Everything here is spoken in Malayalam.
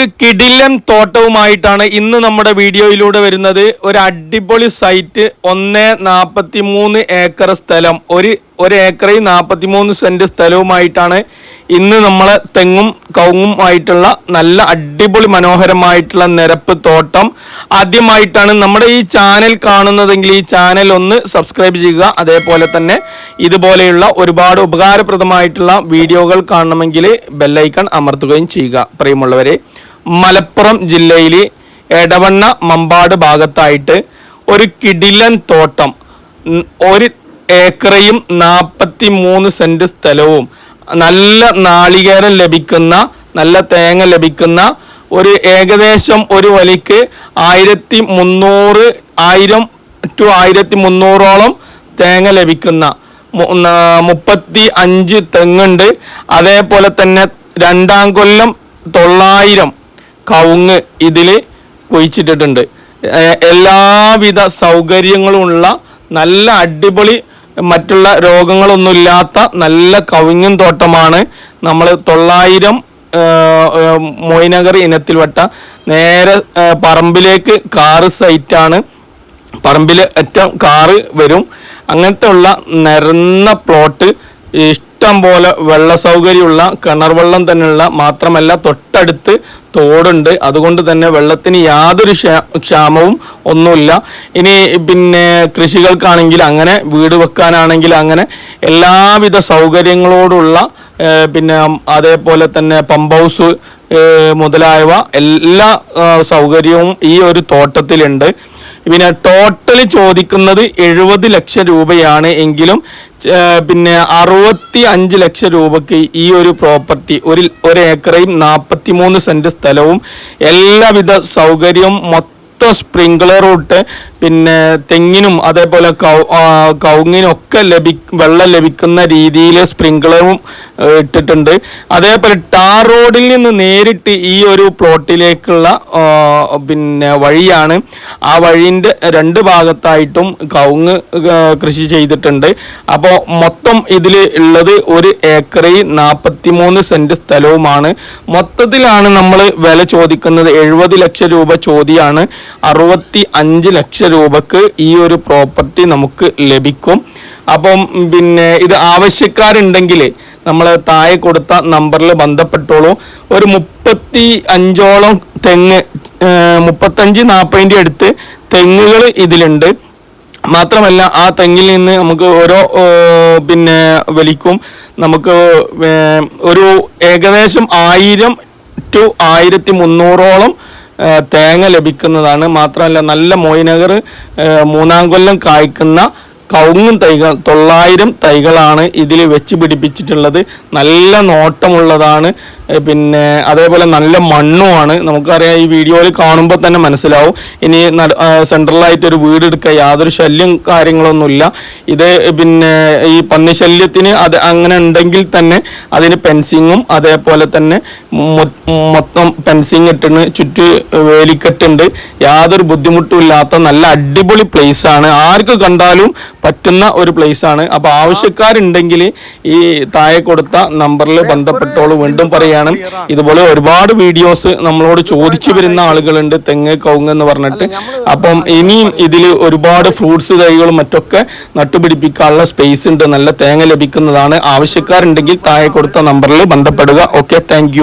ഒരു കിടിലൻ തോട്ടവുമായിട്ടാണ് ഇന്ന് നമ്മുടെ വീഡിയോയിലൂടെ വരുന്നത്. ഒരു അടിപൊളി സൈറ്റ് ഒന്ന് നാൽപ്പത്തി മൂന്ന് ഏക്കർ സ്ഥലം. ഒരു ഒരു ഏക്കറിൽ നാൽപ്പത്തി മൂന്ന് സെന്റ് സ്ഥലവുമായിട്ടാണ് ഇന്ന് നമ്മളെ തെങ്ങും കവുങ്ങും ആയിട്ടുള്ള നല്ല അടിപൊളി മനോഹരമായിട്ടുള്ള നിരപ്പ് തോട്ടം. ആദ്യമായിട്ടാണ് നമ്മുടെ ഈ ചാനൽ കാണുന്നതെങ്കിൽ ഈ ചാനൽ ഒന്ന് സബ്സ്ക്രൈബ് ചെയ്യുക. അതേപോലെ തന്നെ ഇതുപോലെയുള്ള ഒരുപാട് ഉപകാരപ്രദമായിട്ടുള്ള വീഡിയോകൾ കാണണമെങ്കിൽ ബെല്ലൈക്കൺ അമർത്തുകയും ചെയ്യുക. പ്രിയമുള്ളവരെ മലപ്പുറം ജില്ലയിൽ എടവണ്ണ മമ്പാട് ഭാഗത്തായിട്ട് ഒരു കിടിലൻ തോട്ടം ഒരു ഏക്കറയും നാൽപ്പത്തി മൂന്ന് സെന്റ് സ്ഥലവും നല്ല നാളികേരം ലഭിക്കുന്ന നല്ല തേങ്ങ ലഭിക്കുന്ന ഒരു ഏകദേശം ഒരു വലിക്ക് ആയിരത്തി മുന്നൂറ് ആയിരം ടു ആയിരത്തി മുന്നൂറോളം തേങ്ങ ലഭിക്കുന്ന മുപ്പത്തി അഞ്ച് തെങ്ങുണ്ട്. അതേപോലെ തന്നെ രണ്ടാം കൊല്ലം തൊള്ളായിരം കവുങ്ങ് ഇതിൽ കുഴിച്ചിട്ടിട്ടുണ്ട്. എല്ലാവിധ സൗകര്യങ്ങളുമുള്ള നല്ല അടിപൊളി മറ്റുള്ള രോഗങ്ങളൊന്നുമില്ലാത്ത നല്ല കവിഞ്ഞും തോട്ടമാണ് നമ്മൾ തൊള്ളായിരം മൊയ്നഗർ ഇനത്തിൽപ്പെട്ട നേരെ പറമ്പിലേക്ക് കാറ് സൈറ്റാണ്. പറമ്പിൽ ഏറ്റവും കാറ് വരും. അങ്ങനത്തെ ഉള്ള നിരന്ന പ്ലോട്ട് ഇഷ്ടം പോലെ വെള്ള സൗകര്യമുള്ള കിണർ വെള്ളം തന്നെയുള്ള മാത്രമല്ല തൊട്ടടുത്ത് തോടുണ്ട്. അതുകൊണ്ട് തന്നെ വെള്ളത്തിന് യാതൊരു ക്ഷാമവും ഒന്നുമില്ല. ഇനി പിന്നെ കൃഷികൾക്കാണെങ്കിൽ അങ്ങനെ വീട് വെക്കാനാണെങ്കിൽ അങ്ങനെ എല്ലാവിധ സൗകര്യങ്ങളോടുള്ള പിന്നെ അതേപോലെ തന്നെ പമ്പ് ഹൗസ് മുതലായവ എല്ലാ സൗകര്യവും ഈ ഒരു തോട്ടത്തിലുണ്ട്. പിന്നെ ടോട്ടൽ ചോദിക്കുന്നത് എഴുപത് ലക്ഷം രൂപയാണ് എങ്കിലും പിന്നെ അറുപത്തി അഞ്ച് ലക്ഷം രൂപയ്ക്ക് ഈ ഒരു പ്രോപ്പർട്ടി ഒരു ഒരു ഏക്കറയും നാൽപ്പത്തി മൂന്ന് സെന്റ് സ്ഥലവും എല്ലാവിധ സൗകര്യവും മൊത്തം സ്പ്രിങ്ക്ലർ റൂട്ട് പിന്നെ തെങ്ങിനും അതേപോലെ കൗ കൗങ്ങിനൊക്കെ ലഭി വെള്ളം ലഭിക്കുന്ന രീതിയിൽ സ്പ്രിങ്ക്ലറും ഇട്ടിട്ടുണ്ട്. അതേപോലെ ടാർ റോഡിൽ നിന്ന് നേരിട്ട് ഈ ഒരു പ്ലോട്ടിലേക്കുള്ള പിന്നെ വഴിയാണ്. ആ വഴിന്റെ രണ്ട് ഭാഗത്തായിട്ടും കൗങ്ങ് കൃഷി ചെയ്തിട്ടുണ്ട്. അപ്പോൾ മൊത്തം ഇതിൽ ഉള്ളത് ഒരു ഏക്കറിൽ നാൽപ്പത്തി മൂന്ന് സെന്റ് സ്ഥലവുമാണ്. മൊത്തത്തിലാണ് നമ്മൾ വില ചോദിക്കുന്നത്. എഴുപത് ലക്ഷം രൂപ ചോദ്യമാണ്. അറുപത്തി അഞ്ച് ലക്ഷം രൂപക്ക് ഈ ഒരു പ്രോപ്പർട്ടി നമുക്ക് ലഭിക്കും. അപ്പം പിന്നെ ഇത് ആവശ്യക്കാരുണ്ടെങ്കിൽ നമ്മൾ താഴെ കൊടുത്ത നമ്പറിൽ ബന്ധപ്പെട്ടോളൂ. ഒരു മുപ്പത്തി അഞ്ചോളം തെങ്ങ് മുപ്പത്തഞ്ച് നാൽപ്പതിന്റെ അടുത്ത് തെങ്ങുകൾ ഇതിലുണ്ട്. മാത്രമല്ല ആ തെങ്ങിൽ നിന്ന് നമുക്ക് ഓരോ പിന്നെ വലിക്കും. നമുക്ക് ഒരു ഏകദേശം ആയിരം ടു ആയിരത്തി മുന്നൂറോളം തേങ്ങ ലഭിക്കുന്നതാണ്. മാത്രമല്ല നല്ല മോയിനഗർ മൂന്നാം കൊല്ലം കായ്ക്കുന്ന കവുങ്ങും തൈകൾ തൊള്ളായിരം തൈകളാണ് ഇതിൽ വെച്ച് പിടിപ്പിച്ചിട്ടുള്ളത്. നല്ല നോട്ടമുള്ളതാണ്. പിന്നെ അതേപോലെ നല്ല മണ്ണുമാണ്. നമുക്കറിയാം ഈ വീഡിയോയിൽ കാണുമ്പോൾ തന്നെ മനസ്സിലാവും. ഇനി സെൻട്രലായിട്ടൊരു വീട് എടുക്കുക യാതൊരു ശല്യം കാര്യങ്ങളൊന്നുമില്ല. ഇത് പിന്നെ ഈ പന്നി ശല്യത്തിന് അത് അങ്ങനെ ഉണ്ടെങ്കിൽ തന്നെ അതിന് പെൻസിങ്ങും അതേപോലെ തന്നെ മൊത്തം പെൻസിങ് ഇട്ടിന് ചുറ്റു വേലിക്കെട്ടുണ്ട്. യാതൊരു ബുദ്ധിമുട്ടും ഇല്ലാത്ത നല്ല അടിപൊളി പ്ലേസ് ആണ്. ആർക്ക് കണ്ടാലും പറ്റുന്ന ഒരു പ്ലേസ് ആണ്. അപ്പോൾ ആവശ്യക്കാരുണ്ടെങ്കിൽ ഈ താഴെ കൊടുത്ത നമ്പറിൽ ബന്ധപ്പെട്ടോളൂ വീണ്ടും പറയാണ്. ഇതുപോലെ ഒരുപാട് വീഡിയോസ് നമ്മളോട് ചോദിച്ചു വരുന്ന ആളുകളുണ്ട്. തെങ്ങ് കവുങ്ങ് എന്ന് പറഞ്ഞിട്ട്. അപ്പം ഇനിയും ഇതിൽ ഒരുപാട് ഫ്രൂട്ട്സ് തൈകളും മറ്റൊക്കെ നട്ടുപിടിപ്പിക്കാനുള്ള സ്പേസ് ഉണ്ട്. നല്ല തേങ്ങ ലഭിക്കുന്നതാണ്. ആവശ്യക്കാരുണ്ടെങ്കിൽ താഴെ കൊടുത്ത നമ്പറിൽ ബന്ധപ്പെടുക. Okay thank